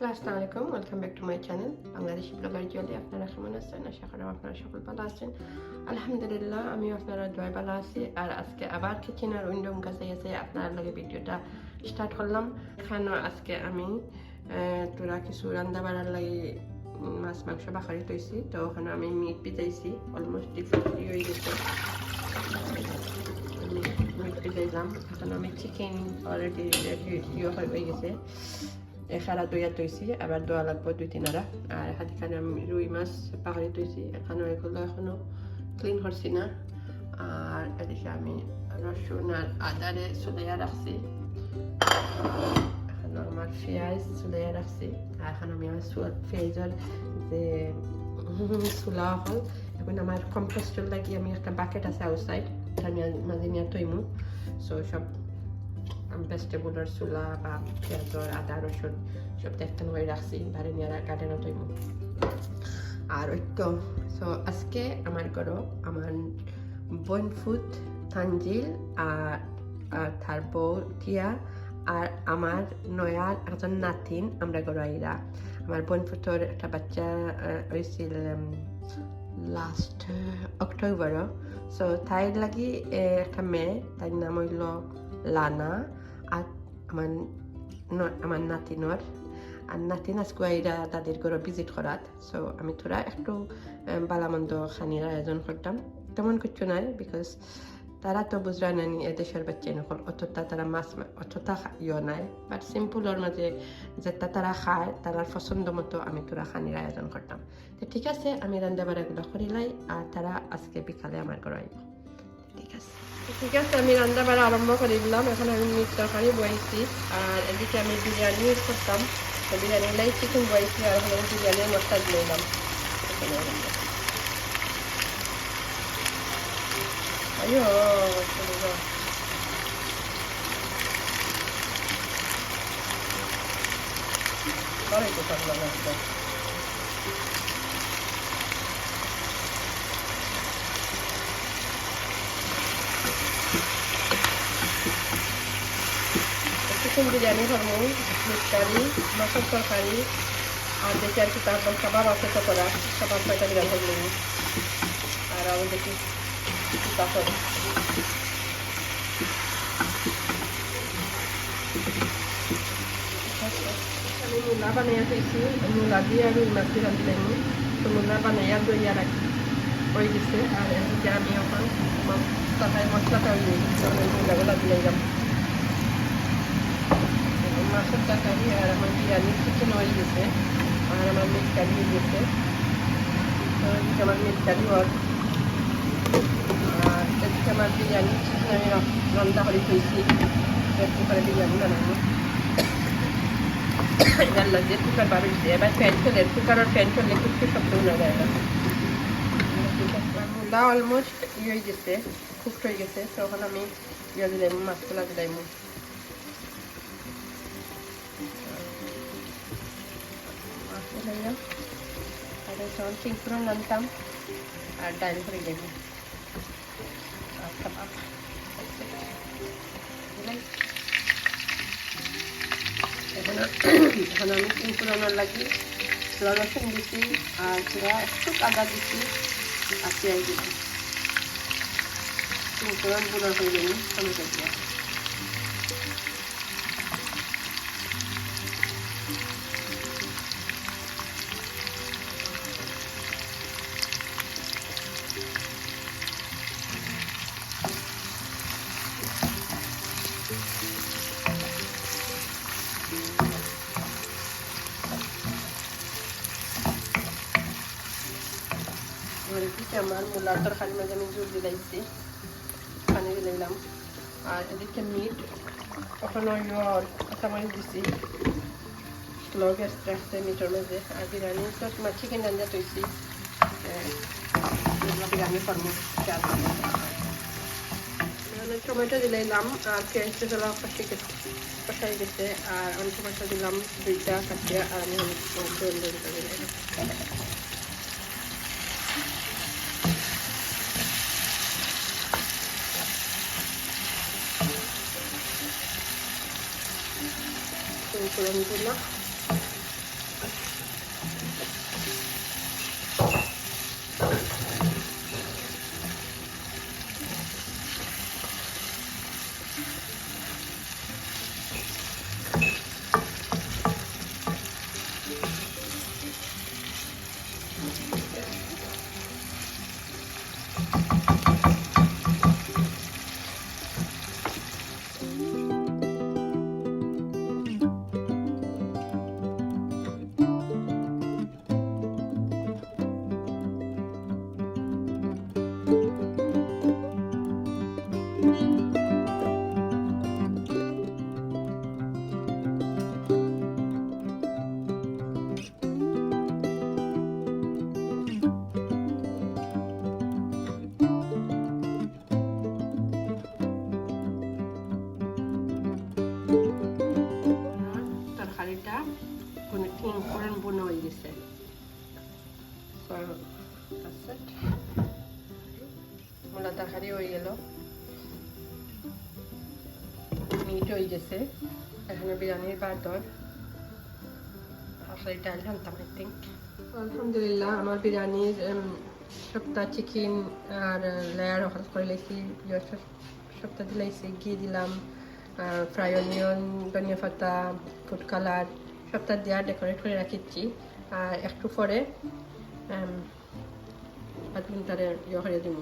আসসালামু আলাইকুম welcome back to my channel Bangladeshi blogger Jolly আপনারা কেমন আছেন আশা করি আপনারা সকল ভালো আছেন আলহামদুলিল্লাহ আমি আপনারা জয় ভালো আছি আর আজকে আবার কিচেন আর উইন্ডোম কাছে এসে আপনার লগে ভিডিওটা স্টার্ট করলাম এখানে আজকে আমি তোরা কিছু রান্না বাড়ার লাগে মাছ মাংস বাখারি তৈছি তো ওখানে আমি মিট পিজাইছি অলমোস্ট রেডি হয়ে গেছে মিট পিজাইলাম এখন আমি চিকেন অলরেডি হয়ে গেছে এখানা দইয়া তৈছি আবার দোয়া লাগবো দুই তিনারা আর এখানে আমি রুই মাছ পাহাড়ি তৈছি এখানেও এগুলো এখনও ক্লিন করছি না আর এদিকে আমি রসুন আর আদারে চুলাইয়া রাখছি এখানে আমার পেঁয়াজ চুলাইয়া রাখছি এখন আমি আমার পেঁয়াজের যে চুলা হল এখন আমার কম্পোস্টর লাগি আমি একটা বাকেট আছে আউটসাইড আমি মাঝে নিয়ে তৈমু সো সব ভেজিটেবলের চুলা বা পেঁয়াজর আদা রসুন সব দেখতে হয়ে রাখছি বাড়ি নিয়ে গার্ডেনও তৈমু আর তো সো আজকে আমার ঘর আমার বোন ফুট তানজিল আর তার আর আমার নয়ার একজন নাতিন আমরা ঘর আইরা আমার বোন ফুটোর একটা বাচ্চা হয়েছিল লাস্ট অক্টোবর সো তাইর লাগি একটা মেয়ে তার নাম হইল লানা। আর আমার আমার নাতিনর আর নাতিন আজকে আইরা তাদের ঘরে ভিজিট করাত সো আমি তোরা একটু বালামন্দ খানির আয়োজন করতাম তেমন কিছু নাই বিকজ তারা তো বুঝরা নানি এদেশের বাচ্চা নকল। অতটা তারা মাছ অতটা ইয়ে নাই। বাট সিম্পলের মাঝে যেটা তারা খায় তারার পছন্দ মতো আমি তোরা খানির আয়োজন করতাম তো ঠিক আছে, আমি রান্না বাড়াগুলো করিলাই আর তারা আজকে বিকালে আমার ঘরে আইব ঠিক আছে। ঠিক আছে আমি রান্না বাড়া আরম্ভ করে দিলাম এখন আমি মিট তরকারি বয়েছি আর এদিকে আমি বিরিয়ানি ইউজ করতাম তো বিরিয়ানি লাই চিকেন বয়েছি আর এখন আমি বিরিয়ানির মশলা দিয়ে দিলাম আয়ো চলে যাও বড়ই তো চিকেন বিরিয়ানি করব মিট কারি মাছের তরকারি, আর দেখি আর কি তারপর আছে তো করা, খাবার কয়টা বিরিয়ানি করব আর আমি দেখি তারপর আমি মূলা বানাইয়া থৈছি মূলা দিয়ে আমি মাছ দিয়ে রান্ধিলাম তো মূলা বানাইয়া দইয়া রাখি হয়ে গেছে আর এদিকে আমি এখন তরকারি মশলাটা আমি মূলাগুলা দিয়ে যাম মাছের তরকারি আর আমার বিরিয়ানি চিকেন হয়ে গেছে আর আমার গেছে তো এদিকে আমার কারি হওয়ার আর এদিকে আমার বিরিয়ানি চিকেন আমি রন্ধা করে থইছি একটু করে বিরিয়ানি বানাবো। যে কুকার বার হয়েছে এবার ফ্যান চলে, কুকারের ফ্যান চললে কিছু শব্দ শোনা যায় না অলমোস্ট ইয়ে হয়ে গেছে কুকড হয়ে গেছে, তখন আমি ইয়ে দিলাম, মাছগুলা দিলাম। দিলাম আর তখন চিংকুড়ন রান্তাম আর ডাইল করে দেবো আচ্ছা বাবা এখন আমি চিংকুড়ানোর লাগি রসুন দিছি আর পুরা একটু আদা দিছি আর পেঁয়াজ দিছি চিংকুড়ান গুঁড়ো হয়ে গেল টমেটো দিয়া এদিকে আমার মূলার তরকারি মাঝে আমি জল দিলাইছি পানি দিলাইলাম আর এদিকে মিট ওখানে কাঁচামরিচ দিছি। গ্যাস রাখছে মিটের মাঝে। আর বিরিয়ানি তো তোমার চিকেন রান্না তৈছি বিরিয়ানি করব টমেটো দিলাইলাম আর পেঁয়াজ তেলা কষি কষাই গেছে আর আমি টমেটো দিলাম, দুইটা কাটিয়া আর আমি জল দিলাম। 그런구나. তিন ফোড়ন বুনো হয়ে গেছে So, that's it. হয়ে মিট হয়ে গেছে এখানে বিরিয়ানির বাদর আসলে ডাল থিঙ্ক আলহামদুলিল্লাহ আমার বিরিয়ানির সপ্তাহ চিকেন আর লেয়ার হল করে লেছি সপ্তাহ দিলাইছি ঘি দিলাম ফ্রাই অনিয়ন ধনিয়া পাতা ফুড কালার সবটা দেওয়া ডেকোরেট করে রাখিছি আর একটু পরে আধ ঘন্টারে ইয়ে করে দিব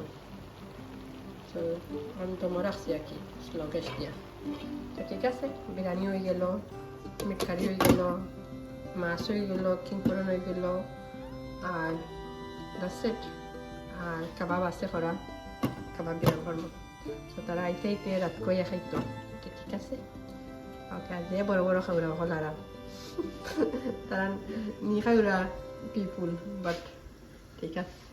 তো, আমি তোমার রাখছি আর কি স্লো দিয়া। তো ঠিক আছে, বিরিয়ানি হয়ে গেল মিট হয়ে গেল, মাছ হয়ে গেল কিংপুরন হয়ে গেল, আর সেট আর কাবাব আছে করা, কাবাব বিরান করব তো তারা আইতে আইতে রাত কইয়া খাইতো তো ঠিক আছে ওকে আজ বড় বড় খাওয়া হল আর তারা নি খাওয়া পিপুল বাট ঠিক আছে